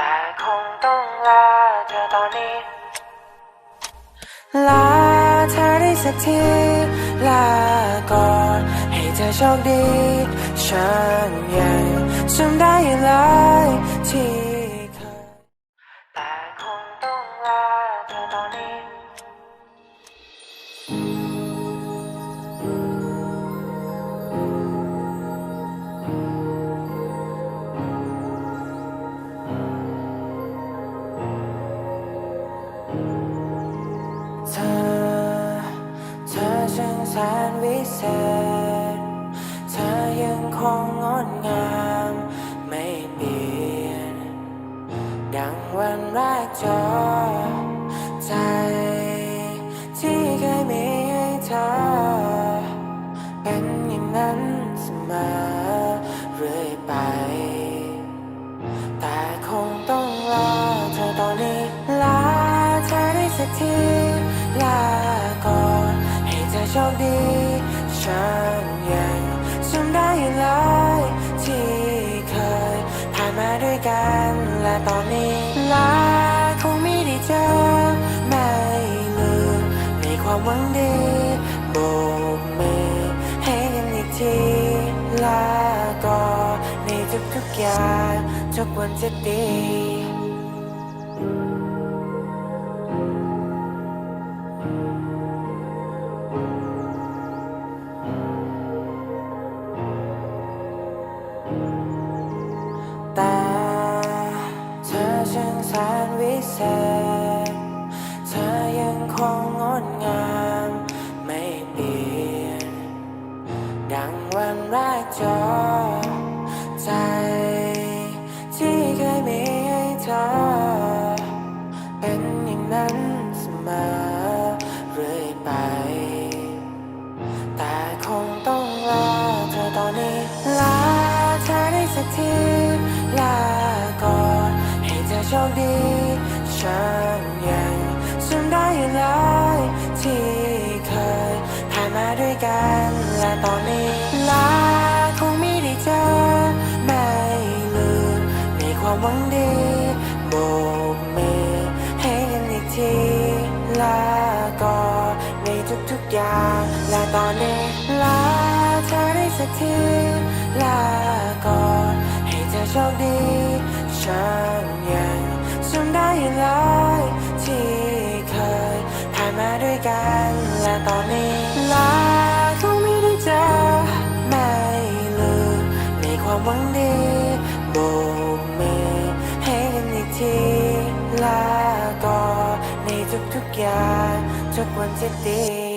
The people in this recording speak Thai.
แต่คงต้องลาเธอตอนนี้ ลาเธอได้สักที ลาก่อน ให้เธอโชคดี ฉันยัง ช่างแสนวิเศษ เธอยังคงงดงามไม่เปลี่ยน ดังวันแรกเจอใจที่เคยมีให้เธอ เป็นอย่างนั้นเสมอเรื่อยไป แต่คงต้องลาเธอตอนนี้ลาเธอได้สักที ดี ฉันยังจำได้อยู่เลยที่เคยผ่านมาด้วยกันและตอนนี้ลาคงไม่ได้เจอไม่ลืมในความหวังดีโบกมือให้กันอีกทีลาก่อนในทุกๆอย่างทุกวันจะดี ช่างแสนวิเศษ เธอยังคงงดงามไม่เปลี่ยน ดังวันแรกเจอใจ ที่เคยมีให้เธอ เป็นอย่างนั้นเสมอเรื่อยไป แต่คงต้องลาเธอตอนนี้ลาเธอได้สักที คดีฉันยังจำได้อยู่เลยที่เคยผ่านมาด้วยกันและตอนนี้ลาคงไม่ได้เจอไม่ลืมในความหวังดีโบกมือให้กันอีกทีลาก่อนในทุกๆอย่างและตอนนี้ลาเธอได้สักทีลาก่อนให้เธอโชคดีฉันยัง จำได้อยู่เลยที่เคยผ่านมาด้วยกันและตอนนี้ลาคงไม่ได้เจอไม่ลืมในความหวังดีโบกมือให้กันอีกทีลาก่อนในทุกๆอย่างทุกวันจะดี